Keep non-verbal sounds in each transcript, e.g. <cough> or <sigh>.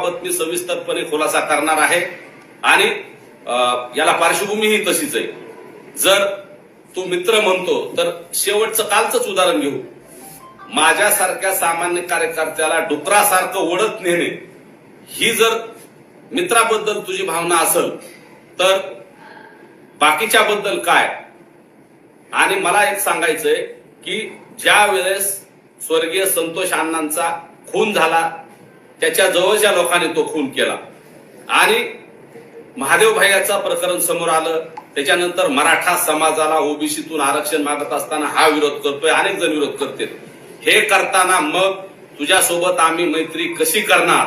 याबाबत मी सविस्तरपणे खुलासा करणार आहे. आणि याला पार्श्वभूमी ही तशीच आहे. जर तू मित्र म्हणतो तर शेवटचं कालचंच उदाहरण घेऊ. माझ्यासारख्या सामान्य कार्यकर्त्याला डुकरासारखं ओढत नेणे. ही जर मित्राबद्दल तुझी भावना असेल तर बाकीच्या बद्दल काय? आणि मला एक सांगायचंय की ज्या वेळेस स्वर्गीय संतोष अण्णांचा खून झाला त्याच्या जवळच्या लोकांनी तो खून केला. आणि महादेव भैयाचा प्रकरण समोर आलं. त्याच्यानंतर मराठा समाजाला ओबीसीतून आरक्षण मागत असताना हा विरोध करतोय अनेक जण विरोध करतील. हे करताना मग तुझ्यासोबत आम्ही मैत्री कशी करणार?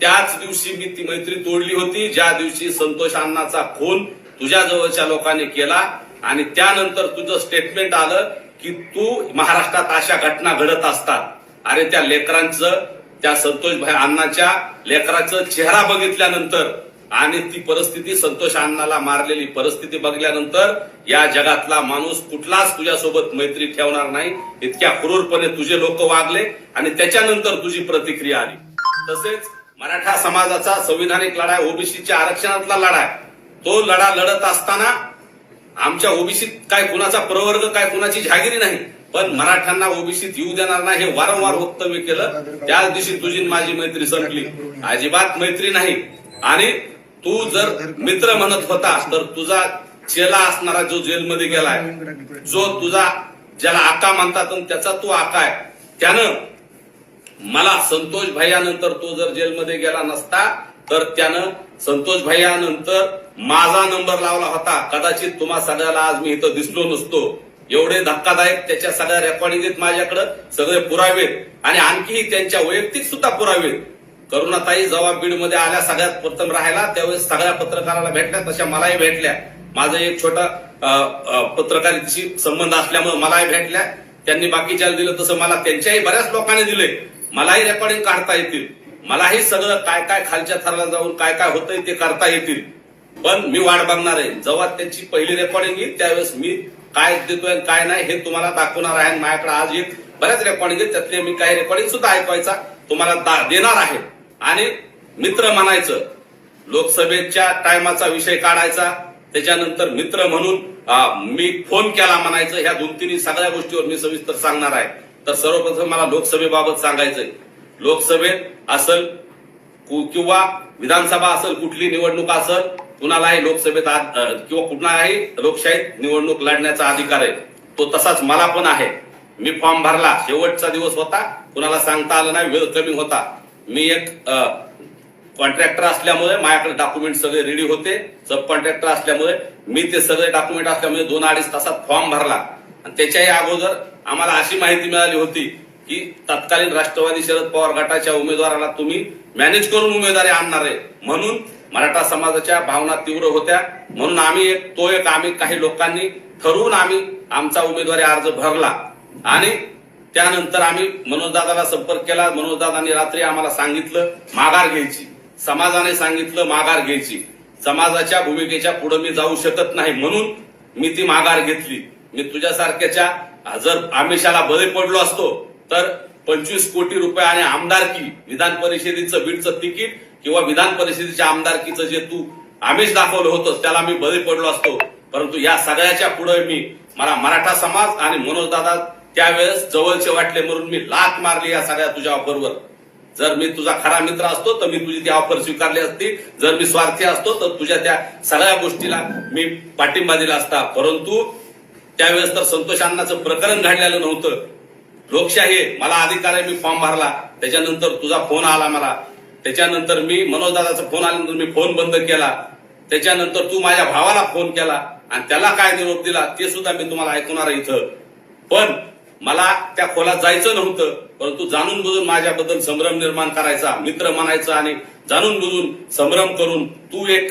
त्याच दिवशी मी ती मैत्री तोडली होती ज्या दिवशी संतोष अण्णाचा खून तुझ्या जवळच्या लोकांनी केला. आणि त्यानंतर तुझं स्टेटमेंट आलं की तू महाराष्ट्रात अशा घटना घडत असतात. अरे त्या लेकरांचं त्या संतोष भाई अण्णाच्या लेकराचं चेहरा बघितल्यानंतर आणि ती परिस्थिती संतोष अण्णाला मारलेली परिस्थिती बघल्यानंतर या जगातला माणूस कुठलाच तुझ्यासोबत मैत्री ठेवणार नाही इतक्या क्रूरपणे तुझे लोक वागले आणि त्याच्यानंतर तुझी प्रतिक्रिया आली तसेच मराठा समाजाचा संविधानिक लढा ओबीसीच्या आरक्षणातला लढा आहे. तो लढा लढत असताना आमच्या ओबीसीत काय कुणाचा प्रवर्ग काय कुणाची जहागिरी नाही पण मराठ्यांना ओबीसीत येऊ देणार नाही हे वारंवार वक्तव्य केलं. त्याच दिवशी तुझी माझी मैत्री संपली. अजिबात मैत्री नाही. आणि तू जर मित्र म्हणत होता तर तुझा चेला असणारा जो जेलमध्ये गेलाय जो तुझा ज्याला आका मानतात आणि त्याचा तू आका आहे त्यानं मला संतोष भाईयानंतर तो जर जेलमध्ये गेला नसता तर त्यानं संतोष भाईयानंतर माझा नंबर लावला होता. कदाचित तुम्हा सगळ्याला आज मी इथं दिसलो नसतो. एवढे धक्कादायक त्याच्या सगळ्या रेकॉर्डिंग आहेत माझ्याकडं सगळे पुरावे आणि आणखीही त्यांच्या वैयक्तिक सुद्धा पुरावे करुणाताई जेव्हा बीडमध्ये आल्या सगळ्यात प्रथम राहायला त्यावेळेस सगळ्या पत्रकाराला भेटल्या तशा मलाही भेटल्या. माझं एक छोटा पत्रकारितेशी संबंध असल्यामुळे मलाही भेटल्या. त्यांनी बाकीच्या दिलं तसं मला त्यांच्याही बऱ्याच लोकांनी दिले. मलाही रेकॉर्डिंग काढता येतील. मलाही सगळं काय काय खालच्या थराला जाऊन काय काय होतंय ते करता येतील. पण मी वाट बघणार आहे. जेव्हा त्यांची पहिली रेकॉर्डिंग येईल त्यावेळेस मी काय देतोय काय नाही हे तुम्हाला दाखवणार आहे. आणि माझ्याकडे आज एक बऱ्याच रेकॉर्डिंग आहेत. त्यातले मी काही रेकॉर्डिंग सुद्धा ऐकवायचा तुम्हाला दा- देणार आहे. आणि मित्र म्हणायचं लोकसभेच्या टायमाचा विषय काढायचा. त्याच्यानंतर मित्र म्हणून मी फोन केला म्हणायचं. ह्या दोन तिन्ही सगळ्या गोष्टीवर मी सविस्तर सांगणार आहे. तर सर्वप्रथम मला लोकसभेबाबत सांगायचंय. लोकसभेत असल कु- किंवा विधानसभा असेल कुठली निवडणूक असेल कुणालाही लोकसभेत किंवा कुणालाही लोकशाहीत निवडणूक लढण्याचा अधिकार आहे. तो तसाच मला पण आहे. मी फॉर्म भरला शेवटचा दिवस होता. कुणाला सांगता आलं नाही वेळ कमी होता. मी एक कॉन्ट्रॅक्टर असल्यामुळे माझ्याकडे डॉक्युमेंट सगळे रेडी होते. सब कॉन्ट्रॅक्टर असल्यामुळे मी ते सगळे डॉक्युमेंट असल्यामुळे दोन अडीच तासात फॉर्म भरला. आणि त्याच्याही अगोदर आम्हाला अशी माहिती मिळाली होती की तत्कालीन राष्ट्रवादी शरद पवार गटाच्या उमेदवाराला तुम्ही मॅनेज करून उमेदवारी आणणार आहे. म्हणून मराठा समाजाच्या भावना तीव्र होत्या. म्हणून आम्ही एक तो एक आम्ही काही लोकांनी ठरवून आम्ही आमचा उमेदवारी अर्ज भरला. आणि त्यानंतर आम्ही मनोजदादाला संपर्क केला. मनोजदादांनी रात्री आम्हाला सांगितलं माघार घ्यायची. समाजाने सांगितलं माघार घ्यायची. समाजाच्या भूमिकेच्या पुढे मी जाऊ शकत नाही म्हणून मी ती माघार घेतली. मी तुझ्यासारख्याच्या जर आमिषाला बळी पडलो असतो तर पंचवीस कोटी रुपये आणि आमदारकी विधान परिषदेचं बीडचं तिकीट किंवा विधान परिषदेच्या आमदारकीचं जे तू आमिष दाखवलं होतं त्याला मी बळी पडलो असतो. परंतु या सगळ्याच्या पुढे मी मला मराठा समाज आणि मनोजदादा त्यावेळेस जवळचे वाटले म्हणून मी लात मारली या सगळ्या तुझ्या ऑफरवर जर मी तुझा खरा मित्र असतो तर मी तुझी ती ऑफर स्वीकारली असती. जर मी स्वार्थी असतो तर तुझ्या त्या सगळ्या गोष्टीला मी पाठिंबा दिला असता. परंतु त्यावेळेस तर संतोष अण्णाचं प्रकरण घडलेलं नव्हतं. लोकशाही मला अधिकार आहे मी फॉर्म भरला. त्याच्यानंतर तुझा फोन आला मला. त्याच्यानंतर मी मनोजदादाचा फोन आल्यानंतर मी फोन बंद केला. त्याच्यानंतर तू माझ्या भावाला फोन केला आणि त्याला काय निरोप दिला ते सुद्धा मी तुम्हाला ऐकवणार आहे इथं. पण मला त्या खोलात जायचं नव्हतं परंतु जाणून बुजून माझ्याबद्दल संभ्रम निर्माण करायचा मित्र म्हणायचं आणि जाणून बुजून संभ्रम करून तू एक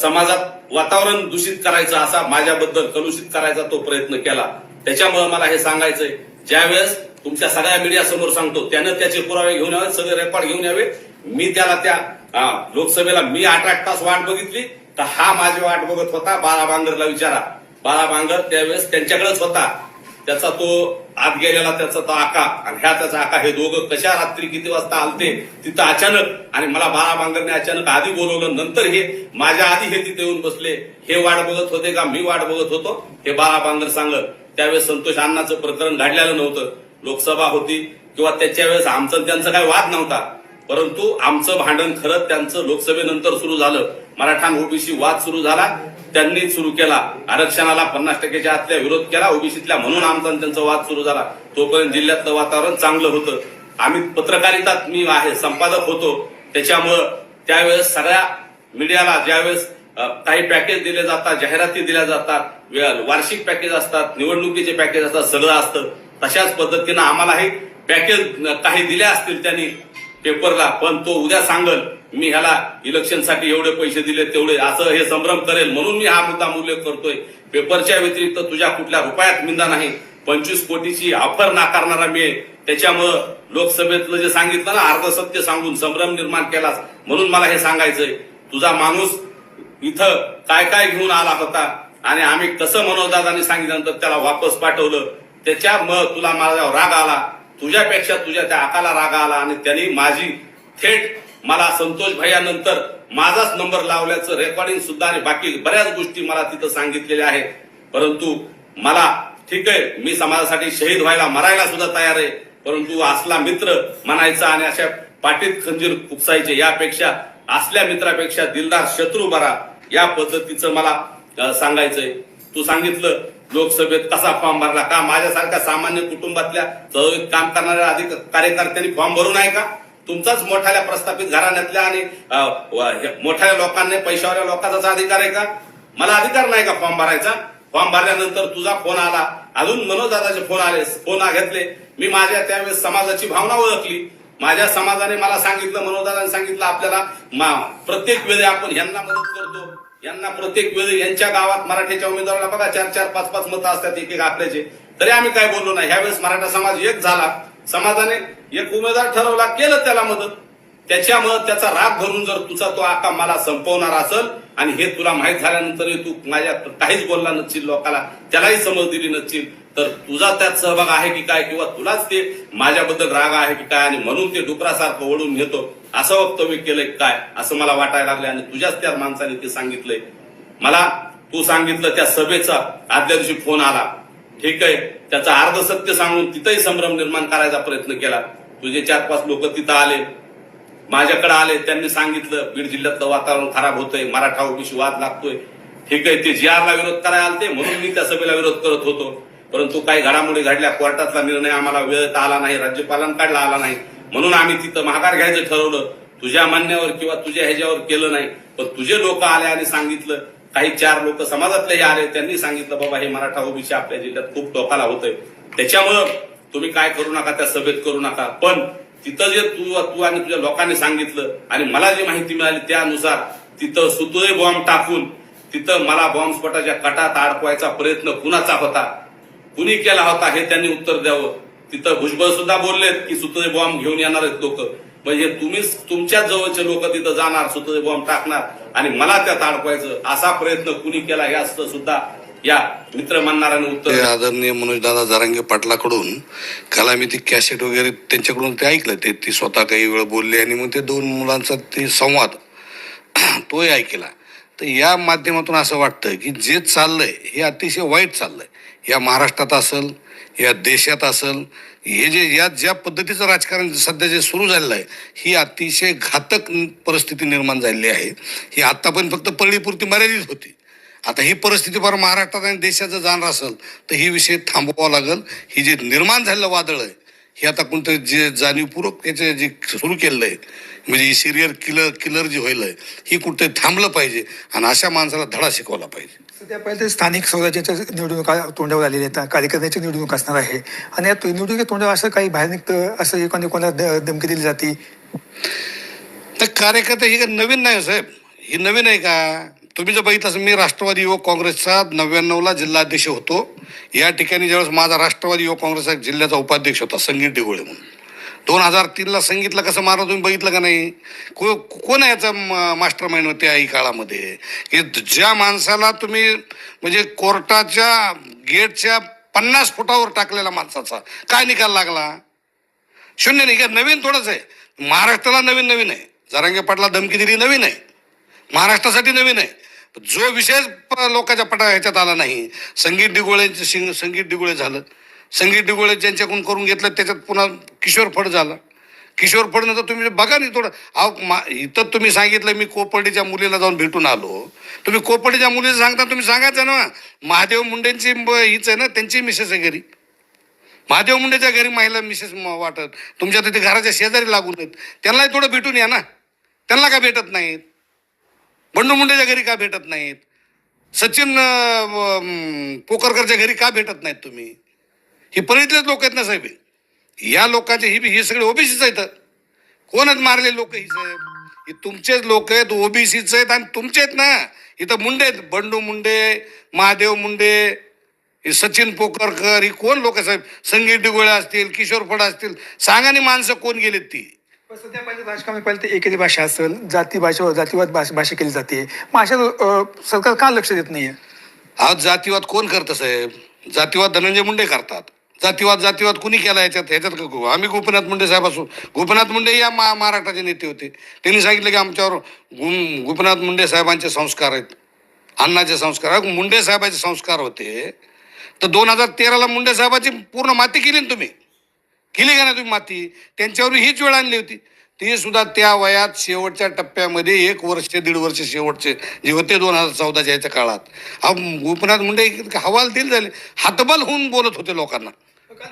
समाजात वातावरण दूषित करायचं असा माझ्याबद्दल कलुषित करायचा तो प्रयत्न केला. त्याच्यामुळे मला हे सांगायचंय. ज्यावेळेस तुमच्या सगळ्या मीडिया समोर सांगतो त्यानं त्याचे पुरावे घेऊन यावे सगळे रेकॉर्ड घेऊन यावे मी त्याला त्या लोकसभेला मी आठ आठ तास वाट बघितली तर हा माझी वाट बघत होता. बाळा बांगरला विचारा. बाळा बांगर त्यावेळेस त्यांच्याकडेच होता. त्याचा तो आत गेलेला त्याचा तो आका आणि ह्या त्याचा आका हे दोघं कशा रात्री किती वाजता आलते तिथं अचानक आणि मला बाळा बांगरने अचानक आधी बोलवलं नंतर हे माझ्या आधी हे तिथे येऊन बसले. हे वाट बघत होते का? मी वाट बघत होतो. हे बाळा बांगर सांगत त्यावेळेस संतोष अण्णाचं प्रकरण घडलेलं नव्हतं. लोकसभा होती किंवा त्याच्या वेळेस आमचं त्यांचा काही वाद नव्हता. परंतु आमचं भांडण खरंच त्यांचं लोकसभेनंतर सुरू झालं. मराठा ओबीसी वाद सुरू झाला. त्यांनी सुरू केला. आरक्षणाला पन्नास टक्क्याच्या आतल्या विरोध केला. ओबीसीतल्या म्हणून आमचा त्यांचा वाद सुरू झाला. तोपर्यंत जिल्ह्यातलं वातावरण चांगलं होतं. आम्ही पत्रकारितात मी आहे संपादक होतो. त्याच्यामुळं त्यावेळेस सगळ्या मीडियाला ज्यावेळेस काही पॅकेज दिले जातात जाहिराती दिल्या जातात वार्षिक पॅकेज असतात निवडणुकीचे पॅकेज असतात सगळं असतं. तशाच पद्धतीनं आम्हालाही पॅकेज काही दिल्या असतील त्यांनी पेपरला पण तो उद्या सांगल मी ह्याला इलेक्शनसाठी एवढे पैसे दिले तेवढे असं हे संभ्रम करेल म्हणून मी हा मुद्दा उल्लेख करतोय. पेपरच्या व्यतिरिक्त तुझ्या कुठल्या रुपयात मिंदा नाही. पंचवीस कोटीची ऑफर नाकारणारा मी त्याच्यामुळं लोकसभेतलं जे सांगितलं ना अर्ध सत्य सांगून संभ्रम निर्माण केलास म्हणून मला हे सांगायचंय. तुझा माणूस इथं काय काय घेऊन आला होता आणि आम्ही कसं मनोदादानी सांगितल्यानंतर त्याला वापस पाठवलं त्याच्यामुळं तुला माझ्यावर राग आला. तुझ्यापेक्षा तुझ्या त्या आकाला राग आला आणि त्यांनी माझी थेट मला संतोष भैयानंतर माझाच नंबर लावल्याचं रेकॉर्डिंग सुद्धा आणि बाकी बऱ्याच गोष्टी मला तिथं सांगितलेल्या आहेत. परंतु मला ठीक आहे मी समाजासाठी शहीद व्हायला मरायला सुद्धा तयार आहे. परंतु असला मित्र म्हणायचा आणि अशा पाठीत खंजीर खुपसायचे यापेक्षा असल्या मित्रापेक्षा दिलदार शत्रू बरा या पद्धतीचं मला सांगायचंय. तू सांगितलं लोकसभेत कसा फॉर्म भरला का? माझ्यासारख्या सामान्य कुटुंबातल्या चळवळीत काम करणाऱ्या अधिक कार्यकर्त्यांनी फॉर्म भरू नये का? तुमचाच मोठ्या प्रस्थापित घराण्यातल्या आणि मोठ्या लोकांनी पैशावाल्या लोकांचा अधिकार आहे का? मला अधिकार नाही का फॉर्म भरायचा? फॉर्म भरल्यानंतर तुझा फोन आला. अजून मनोजदादाचे फोन आले फोन घेतले. मी माझ्या त्यावेळेस समाजाची भावना ओळखली. माझ्या समाजाने मला सांगितलं मनोजदादाने सांगितलं आपल्याला मा- प्रत्येक वेळी आपण यांना मदत करतो. यांना प्रत्येक वेळी यांच्या गावात मराठीच्या उमेदवाराला बघा चार चार पाच पाच मतं असतात एक एक आपल्याचे. तरी आम्ही काय बोललो नाही. ह्यावेळेस मराठा समाज एक झाला. समाजाने एक उमेदवार ठरवला केलं त्याला मदत. त्याच्यामुळं त्याचा राग भरून जर तुझा तो आका मला संपवणार असेल आणि हे तुला माहीत झाल्यानंतर तू माझ्या काहीच बोलला नसशील लोकाला त्यालाही समज दिली नसशील तर तुझा त्यात सहभाग आहे की काय किंवा तुलाच ते माझ्याबद्दल राग आहे की काय आणि म्हणून ते डुकरासारखं ओढून घेतो असं वक्तव्य केलंय काय? असं मला वाटायला लागलं आणि तुझ्याच त्या माणसाने ते सांगितलंय. मला तू सांगितलं त्या सभेचा आदल्या दिवशी फोन आला. ठीक आहे. त्याचा अर्ध सत्य सांगून तिथंही संभ्रम निर्माण करायचा प्रयत्न केला. तुझे चार पाच लोक तिथं आले. माझ्याकडे आले. त्यांनी सांगितलं बीड जिल्ह्यातलं वातावरण खराब होतंय. मराठा ओबीसी वाद लागतोय. ठीक आहे. ते जी आरला विरोध करायला आलते. म्हणून मी त्या सभेला विरोध करत होतो. परंतु काही घडामोडी घडल्या. कोर्टातला निर्णय आम्हाला वेळेत आला नाही. राज्यपालांकडला आला नाही. म्हणून आम्ही तिथं माघार घ्यायचं ठरवलं. तुझ्या मान्यावर किंवा तुझ्या ह्याच्यावर केलं नाही पण तुझे लोक आले आणि सांगितलं. काही चार लोक समाजातलेही आले त्यांनी सांगितलं बाबा हे मराठा ओबीसी आपल्या जिल्ह्यात खूप टोकाला होतंय. त्याच्यामुळं तुम्ही काय करू नका त्या सभेत करू नका. पण तिथं जे तू तू आणि तुझ्या लोकांनी सांगितलं आणि मला जी माहिती मिळाली त्यानुसार तिथं सुतळे बॉम्ब टाकून तिथं मला बॉम्बस्फोटाच्या कटात अडकवायचा प्रयत्न कुणाचा होता? कुणी केला होता हे त्यांनी उत्तर द्यावं? तिथं भुजबळ सुद्धा बोललेत की सुतळे बॉम्ब घेऊन येणार आहेत लोक. म्हणजे तुम्हीच तुमच्याच जवळचे लोक तिथं जाणार सुतळे बॉम्ब टाकणार आणि मला त्यात अडकवायचं असा प्रयत्न कुणी केला याचं सुद्धा या मित्र म्हणणाऱ्याने उत्तर. आदरणीय मनोजदादा जरांगे पाटलाकडून काल आम्ही ती कॅसेट वगैरे त्यांच्याकडून ते ऐकलं. ते ती स्वतः काही वेळ बोलले आणि मग ते दोन मुलांचा ते संवाद <clears throat> तोही ऐकला. तर या माध्यमातून असं वाटतं की जे चाललंय हे अतिशय वाईट चाललंय. या महाराष्ट्रात असेल या देशात असेल हे जे या ज्या पद्धतीचं राजकारण सध्या जे सुरू झालेलं आहे ही अतिशय घातक परिस्थिती निर्माण झालेली आहे. ही आत्तापर्यंत फक्त पळीपुरती मर्यादित होती. आता ही परिस्थिती फार महाराष्ट्रात आणि देशाचं जाणार असेल तर ही विषय थांबवावा लागेल. ही जे निर्माण झालेलं वादळ आहे हे आता कोणतं जे जाणीवपूर्वक याचे जे सुरू केलेलं आहे म्हणजे ही सिरियल किलर किलर जी आहे ही कुठे थांबलं पाहिजे आणि अशा माणसाला धडा शिकवला पाहिजे. सध्या पहिले स्थानिक स्वराज्याच्या निवडणुका तोंडावर आलेल्या आहेत. कार्यकर्त्याची निवडणूक असणार आहे. आणि या निवडणुकीच्या तोंडावर असं काही बाहेर निघतं असं एखादी कोणाला द- धमकी दिली जाते? तर कार्यकर्ते ही काही नवीन नाही हो साहेब. ही नवीन आहे का? तुम्ही जर बघितलं असं मी राष्ट्रवादी युवक काँग्रेसचा नव्याण्णवला जिल्हाध्यक्ष होतो. या ठिकाणी ज्यावेळेस माझा राष्ट्रवादी युवक काँग्रेसचा जिल्ह्याचा उपाध्यक्ष होता संगीत डिगोळे म्हणून. दोन हजार तीनला संगीतला कसं मारलं तुम्ही बघितलं का नाही? को कोण याचं याचा मास्टर माइंड होते आई काळामध्ये? की ज्या माणसाला तुम्ही म्हणजे कोर्टाच्या गेटच्या पन्नास फुटावर टाकलेला माणसाचा काय निकाल लागला? शून्य निकाल नवीन थोडंच आहे. महाराष्ट्राला नवीन नवीन आहे. जरांगे पाटला धमकी दिली नवीन आहे. महाराष्ट्रासाठी नवीन आहे. जो विषय प- लोकांच्या पटा ह्याच्यात आला नाही. संगीत डिगोळ्यांचे शिंग संगीत डिगोळे झालं. संगीत डिगोळे ज्यांच्याकडून करून घेतलं त्याच्यात पुन्हा किशोर फड झालं. किशोर फड नंतर तुम्ही बघा नाही थोडं. अहो मा इथं तुम्ही सांगितलं मी कोपर्डीच्या मुलीला जाऊन भेटून आलो. तुम्ही कोपर्डीच्या मुलीला सांगता तुम्ही सांगायचं ना. महादेव मुंडेंची हीच आहे ना त्यांची मिसेस आहे घरी. महादेव मुंडेच्या घरी महिला मिसेस म- वाटत. तुमच्या तिथे घराच्या शेजारी लागून आहेत. त्यांनाही थोडं भेटून या ना. त्यांना का भेटत नाहीत? बंडू मुंडेच्या घरी का भेटत नाहीत? सचिन पोकरकरच्या घरी का भेटत नाहीत तुम्ही? ही परितलेच लोक आहेत ना साहेब? हे. या लोकांचे ही ही सगळे ओबीसीच आहेत कोण आहेत. मारले लोक ही साहेब? हे तुमचेच लोक आहेत ओबीसीच आहेत आणि तुमचे आहेत ना. इथं मुंडे आहेत. बंडू मुंडे महादेव मुंडे हे सचिन पोकरकर ही कोण लोक साहेब? संगीत डिगोळे असतील किशोर फड असतील. सांगा आणि माणसं कोण गेलेत ती. सध्या पाहिजे राजकारण पाहिजे तर एकेरी भाषा असेल जाती भाषा जातीवाद भाषा भाषा केली जाते. मग अशा सरकार का लक्ष देत नाहीये? आज जातीवाद कोण करतं साहेब? जातीवाद धनंजय मुंडे करतात. जातीवाद जातीवाद कुणी केला याच्यात? ह्याच्यात का आम्ही गोपीनाथ मुंडे साहेब असू गोपीनाथ मुंडे या मा महाराष्ट्राचे नेते होते त्यांनी सांगितलं की आमच्यावर गुम गोपीनाथ मुंडे साहेबांचे संस्कार आहेत. अण्णाचे संस्कार. मुंडे साहेबांचे संस्कार होते तर दोन हजार तेराला मुंडे साहेबाची पूर्ण माती केली ना तुम्ही. केली का ना तुम्ही माती? त्यांच्यावर हीच वेळ आणली होती. ते सुद्धा त्या वयात शेवटच्या टप्प्यामध्ये एक वर्ष दीड वर्ष शेवटचे जे होते दोन हजार चौदाच्या याच्या काळात. अहो, गोपीनाथ मुंडे हवाल दिल झाले. हातबल होऊन बोलत होते लोकांना.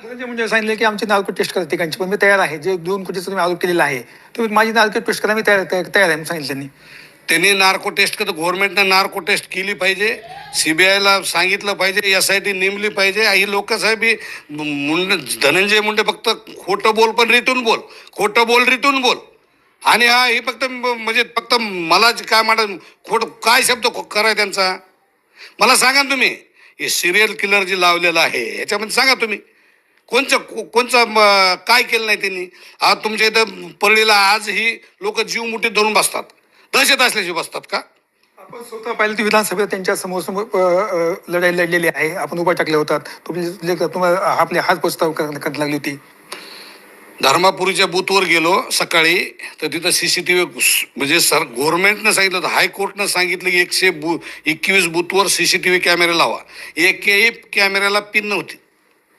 म्हणजे धनंजय सांगितलं की आमची नार्को टेस्ट करा ठिकाणची पण मी तयार आहे. जे दोन कोटीचं तुम्ही आरोप केलेला आहे. तुम्ही माझी नार्को टेस्ट करा मी तयार तयार तयार आहे सांगितलं त्यांनी. त्यांनी नार्को टेस्ट करत गव्हर्नमेंटनं नार्को टेस्ट केली पाहिजे. सी बी आयला सांगितलं पाहिजे एस आय टी नेमली पाहिजे. ही लोकसाहेब ही मुंडे धनंजय मुंडे फक्त खोटं बोल पण रिटून बोल. खोटं बोल रिटून बोल. आणि हा हे फक्त म्हणजे फक्त मला काय म्हणत खोट काय शब्द खो- खरा आहे त्यांचा? मला सांगा ना तुम्ही. हे सिरियल किलर जे लावलेलं आहे याच्यामध्ये सांगा तुम्ही. कोणचं को- कोणचं काय केलं नाही त्यांनी? आज तुमच्या इथं परळीला आजही लोक जीव मुठीत धरून बसतात. दहशत असल्याचे बसतात का? आपण स्वतः पाहिलं विधानसभेत त्यांच्यासमोर समोर लढाई लढलेली आहे. आपण उभा टाकले होतात. तुम्ही तुम्हाला आपले हात करण्यात लागली होती. धर्मापुरीच्या बूथवर गेलो सकाळी. तर तिथं सी सी टी व्ही म्हणजे सर गव्हर्नमेंटनं सांगितलं होतं हायकोर्टनं सांगितलं की एकशे बू एकवीस बूथवर सी सी टी व्ही कॅमेरे लावा. एकही कॅमेऱ्याला पिन नव्हती.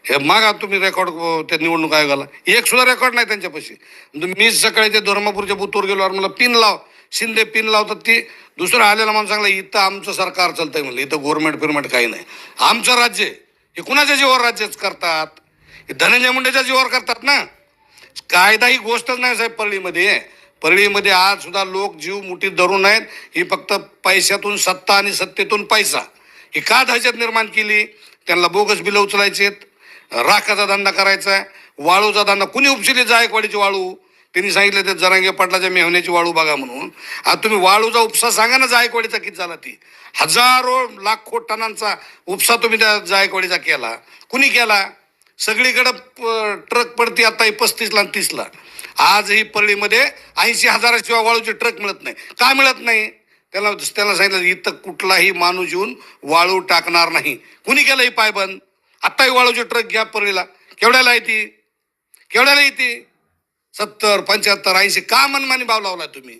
हे मागा तुम्ही रेकॉर्ड त्या निवडणूक आयोगाला. एक सुद्धा रेकॉर्ड नाही त्यांच्यापाशी. मी सकाळी त्या धर्मापूरच्या बूथवर गेलो आणि मला पिन लाव. शिंदे पिन लावतात ती. दुसरा आलेला माणूस सांगला इथं आमचं सरकार चालतंय. म्हणलं इथं गव्हर्नमेंट फिरमेंट काही नाही. आमचं राज्य आहे. हे कुणाच्या जीवावर राज्यच करतात? हे धनंजय मुंडेच्या जीवावर करतात ना? कायदा ही गोष्टच नाही साहेब परळीमध्ये. परळीमध्ये आज सुद्धा लोक जीव मुठीत धरून आहेत ही फक्त पैशातून सत्ता आणि सत्तेतून पैसा. ही का दहशत निर्माण केली? त्यांना बोगस बिलं उचलायचेत. राखाचा धंदा करायचा आहे. वाळूचा धंदा. कुणी उपशिली जायकवाडीची वाळू? त्यांनी सांगितलं ते जरांगे पाटलाच्या मेहण्याची वाळू बघा म्हणून. आता तुम्ही वाळूचा उपसा सांगा ना जायकवाडीचा किती झाला ती. हजारो लाखो टनांचा उपसा तुम्ही त्या जायकवाडीचा केला. कुणी केला? सगळीकडं ट्रक पडते आता ही पस्तीसला आणि तीसला. आजही परळीमध्ये ऐंशी हजाराशिवाय वाळूचे ट्रक मिळत नाही. का मिळत नाही? त्याला त्याला सांगितलं इथं कुठलाही माणूस येऊन वाळू टाकणार नाही. कुणी केलं ही पायबंद? आत्ताही वाळूचे ट्रक घ्या परळीला. केवढ्याला येते केवढ्याला येते सत्तर पंच्याहत्तर ऐंशी का मनमानी भाव लावला तुम्ही?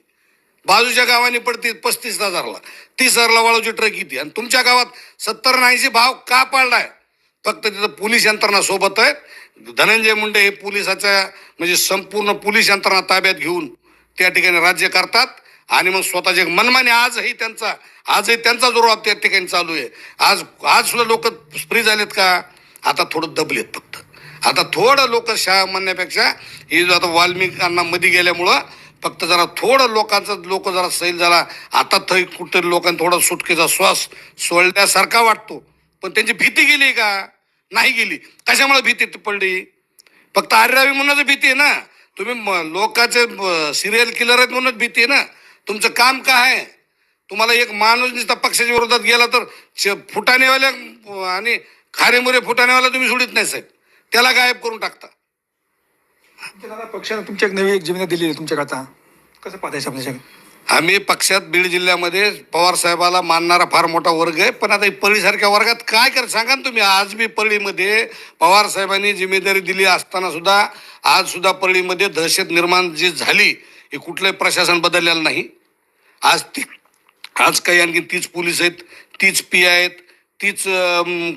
बाजूच्या गावाने पडते पस्तीस हजारला. तीस हजारला वाळूची ट्रक येते. आणि तुमच्या गावात सत्तर ऐंशी भाव का पडलाय? फक्त तिथं पोलीस यंत्रणा सोबत आहे धनंजय मुंडे हे पोलिसाच्या म्हणजे संपूर्ण पोलीस यंत्रणा ताब्यात घेऊन त्या ठिकाणी राज्य करतात. आणि मग स्वतःचे मनमाने आजही त्यांचा आजही त्यांचा जो त्या ठिकाणी चालू आहे. आज आज सुद्धा लोक फ्री झालेत का? आता थोडं दबलेत फक्त. आता थोडं लोक शा म्हणण्यापेक्षा ही जो आता वाल्मिकांना मध्ये गेल्यामुळं फक्त जरा थोडं लोकांचं लोक जरा सैल झाला. आता थै कुठे लोकांना थोडा सुटकेचा श्वास सोडल्यासारखा वाटतो. पण त्यांची भीती गेली का? नाही गेली. कशामुळे भीती पडली? फक्त आर्यावी म्हणूनच भीती आहे ना. तुम्ही म- लोकांचे सिरियल किलर आहेत म्हणूनच भीती आहे ना. तुमचं काम काय आहे? तुम्हाला एक माणूस नुसता पक्षाच्या विरोधात गेला तर च- फुटाणेवाल्या आणि खारेमुरे फुटाणेवाला तुम्ही सोडित नाही साहेब. त्याला गायब करून टाकता दादा पक्षानं तुमच्या एक नवी एक जमीन दिली आहे तुमच्याकरता कसं पाहतायचं आपल्या आम्ही पक्षात बीड जिल्ह्यामध्ये पवार साहेबाला मानणारा फार मोठा वर्ग आहे. पण आता ही परळीसारख्या वर्गात काय कर सांगा ना तुम्ही. आज बी परळीमध्ये पवार साहेबांनी जिम्मेदारी दिली असताना सुद्धा आज सुद्धा परळीमध्ये दहशत निर्माण जी झाली हे कुठलंही प्रशासन बदललेलं नाही. आज ती आज काही आणखी तीच पोलीस आहेत तीच पी आहेत तीच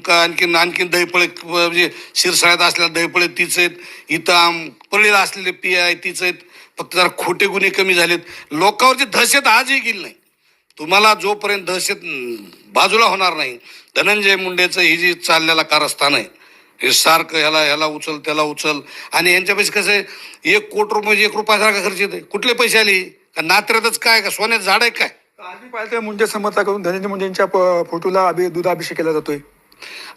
का आणखीन आणखीन दहीपळे म्हणजे शिरसाळ्यात असलेल्या दहीपळे तीच आहेत. इथं आम परळीला असलेले पी आहे तीच आहेत. फक्त जरा खोटे गुन्हे कमी झालेत. लोकांवरची दहशत आजही गेली नाही. तुम्हाला जोपर्यंत दहशत बाजूला होणार नाही धनंजय मुंडेचं ही जी चाललेला कारस्थान आहे हे सारखं ह्याला ह्याला उचल त्याला उचल. आणि यांच्यापैकी कसं आहे एक कोट रुपये म्हणजे एक रुपयासारखा खर्च येते कुठले पैसे आले? का नात्र्यातच काय का सोन्यात झाड आहे काय? आम्ही पाहिलं तर मुंडे समर्थक करून धनंजय मुंडेंच्या प- फोटोला अभि दुधाभिषेक केला जातोय.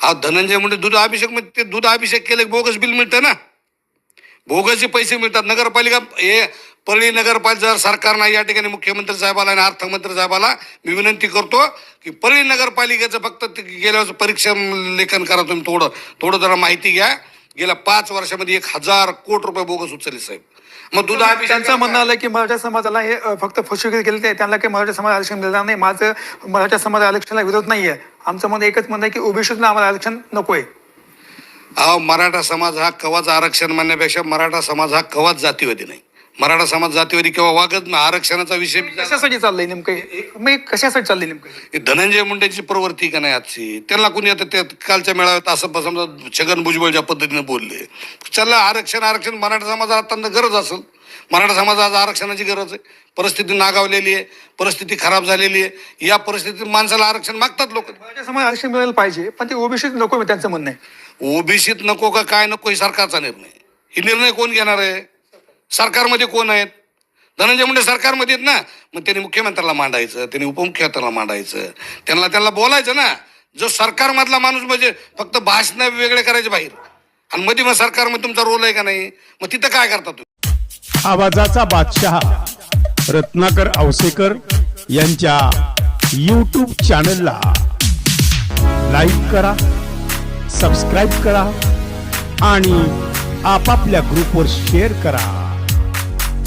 हा धनंजय मुंडे दूध अभिषेक म्हणजे ते दूध अभिषेक केलं बोगस बिल मिळतं ना? बोगसचे पैसे मिळतात. नगरपालिका हे परळी नगरपालिका सरकारनं या ठिकाणी मुख्यमंत्री साहेबाला आणि अर्थमंत्री साहेबाला मी विनंती करतो की परळी नगरपालिकेचं फक्त ते गेल्या परीक्षा लेखन करा तुम्ही थोडं थोडं जरा माहिती घ्या. गेल्या पाच वर्षामध्ये एक हजार कोटी रुपये बोगस उचलले साहेब. मग दूध त्यांचं म्हणणं आलं की मराठा समाजाला हे फक्त फसवेगिरी केली ते त्यांना काही मराठा समाज आरक्षण दिलं नाही. माझं मराठा समाज आरक्षणाला विरोध नाहीये. आमचं म्हणणं एकच म्हणणं आहे की ओबीसीतून आम्हाला आरक्षण नकोय. अहो मराठा समाज हा कवाच आरक्षण मानण्यापेक्षा मराठा समाज हा कवाच जातीवादी नाही. मराठा समाज जातीवादी केव्हा वागत नाही आरक्षणाचा विषय कशासाठी चाललंय नेमकं? हे? मग कशासाठी चाललंय नेमकं? हे धनंजय मुंडेची प्रवृत्ती का नाही आजची? त्यांना कोणी आता त्या कालच्या मेळाव्यात असं समजा छगन भुजबळच्या पद्धतीने बोलले. चला आरक्षण आरक्षण मराठा समाजाला अत्यंत गरज असेल. मराठा समाजाला आरक्षणाची गरज आहे. परिस्थिती नागावलेली आहे परिस्थिती खराब झालेली आहे. या परिस्थितीत माणसाला आरक्षण मागतात लोक. मराठा समाज आरक्षण मिळायला पाहिजे पण ते ओबीसीत नको आहे त्यांचं म्हणणं आहे. ओबीसीत नको का काय नको हे सरकारचा निर्णय. ही निर्णय कोण घेणार आहे? सरकारमध्ये कोण आहेत? धनंजय मुंडे सरकारमध्ये आहेत ना? मग त्यांनी मुख्यमंत्र्याला मांडायचं त्यांनी उपमुख्यमंत्र्याला मांडायचं. त्यांना त्यांना बोलायचं ना. जो सरकारमधला माणूस म्हणजे फक्त भाषण वेगळे करायचे बाहेर. आणि मध्ये मग सरकारमध्ये तुमचा रोल आहे का नाही? मग तिथं काय करता तुम्ही? आवाजाचा बादशहा रत्नाकर औसेकर यांच्या यूट्यूब चॅनलला लाईक करा सबस्क्राईब करा आणि आपापल्या ग्रुपवर शेअर करा.